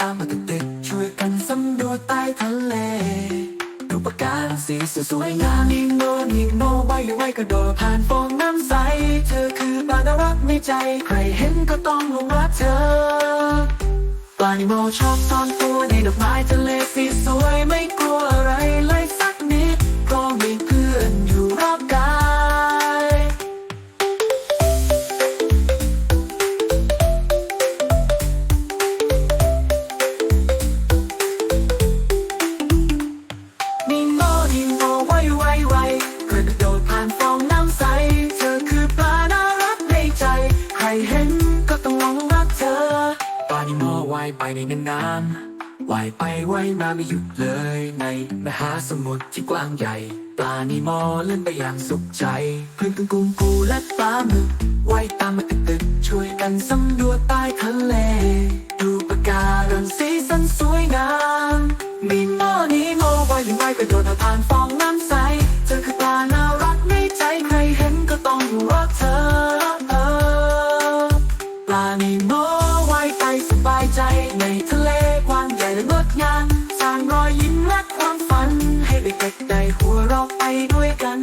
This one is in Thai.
ตามมาติดติช่วยกันสำรวจใต้ทะเล ดูปะการังสีสวยงามนิ่งโนนิ่งโนใบหรือไว้กระโดดผ่านฟองน้ำใส เธอคือปลาน่ารักในใจ ใครเห็นก็ต้องหลงรักเธอปลานิโมชอบซ่อนตัวในดอกไม้ทะเลสี เห็นก็ต้องหลงรักเธอปลานิโมว่ายไปในน้ำว่ายไปว่ายมาไม่หยุดเลยในมหาสมุทรที่กว้างใหญ่ ปลานิโมเล่นไปอย่างสุขใจเพื่อนกุ้งกุ้งปูและปลาหมึกว่ายตามมาตึกๆช่วยกันสำรวจใต้ทะเล ดูปะการังสีสันสวยงามมีโมนีโมว่ายหรือว่ายกระโดดผ่านฟองน้ำใสเธอคือปลาน่ารักในใจใครเห็นก็ต้องรักเธอ ใจในทะเลกว้างใหญ่และงดงามสร้างรอยยิ้มและความฝัน ให้เด็กๆได้หัวเราะไปด้วยกัน